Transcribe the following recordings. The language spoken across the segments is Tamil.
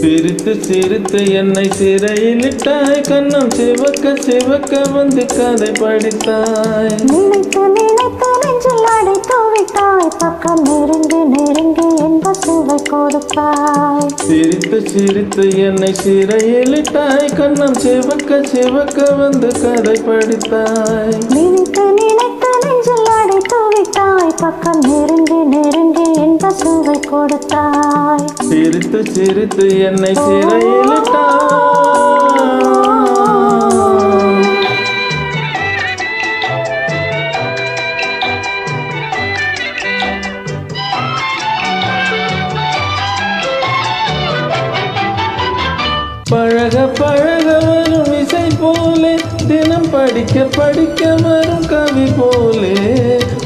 சிரித்து சிரித்து என்னை சிறையிலிட்டாய் கண்ணம் சிவக்க சிவக்க வந்து கதை படித்தாய். அடை துவிட்டாய் பக்கம் நெருங்கி நெருங்கி என்ப சுவை கொடுத்தாய் சிரித்து சிரித்து என்னை சிறையிலிட்டாய். கண்ணம் சிவக்க சிவக்க வந்து கதை படித்தாய். நினைத்து நினைத்து நெஞ்சில் அடை துவிட்டாய் பக்கம் நெருங்கி நெருங்கி என்ப சுவை கொடுத்தாய். சிரித்து சிரித்து என்னை சிறையிலிட்டாய். பழக பழக வரும் இசை போலே தினம் படிக்க படிக்க வரும் கவி போலே.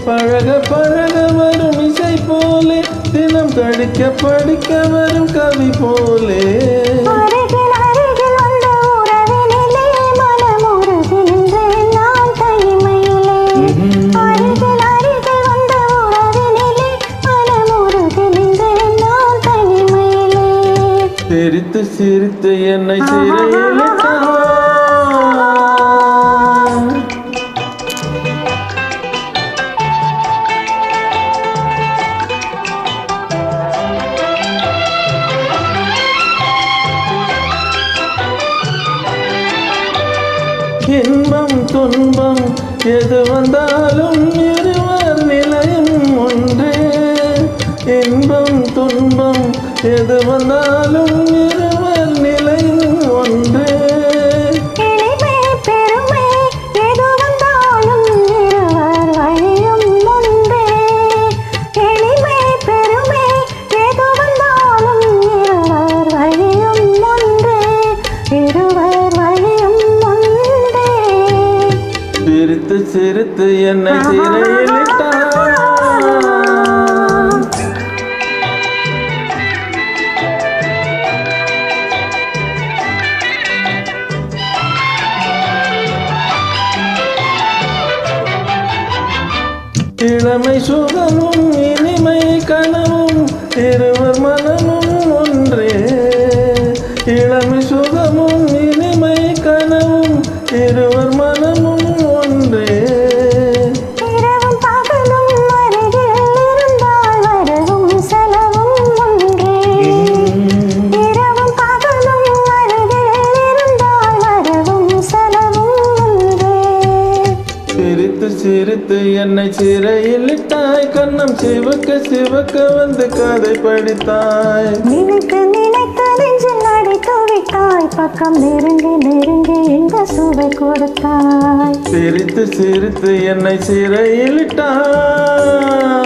பழக பழக வரும் இசை போலே தினம் படிக்க படிக்க வரும் கவி போலே. சிரித்து சிரித்து என்னை சிறையில் இன்பம் துன்பம் எது வந்தாலும் நீ வழியும் ஒன்றே. இருவர் வழியும் ஒன்றே. சிரித்து என்னை சிறையிலிட்டாய் இளமை சுகமும் இனிமை கனவும் இருவர் மனமும் சிரித்து என்னை சிறையிலிட்டாய். கண்ணம் சிவக்க சிவக்க வந்து கதை படித்தாய். நினைத்து நினைத்து நெஞ்சில் அடைத்து விட்டாய் பக்கம் நெருங்கி நெருங்கி இந்த சுவை கொடுத்தாய்? சிரித்து சிரித்து என்னை சிறையிலிட்டாய்.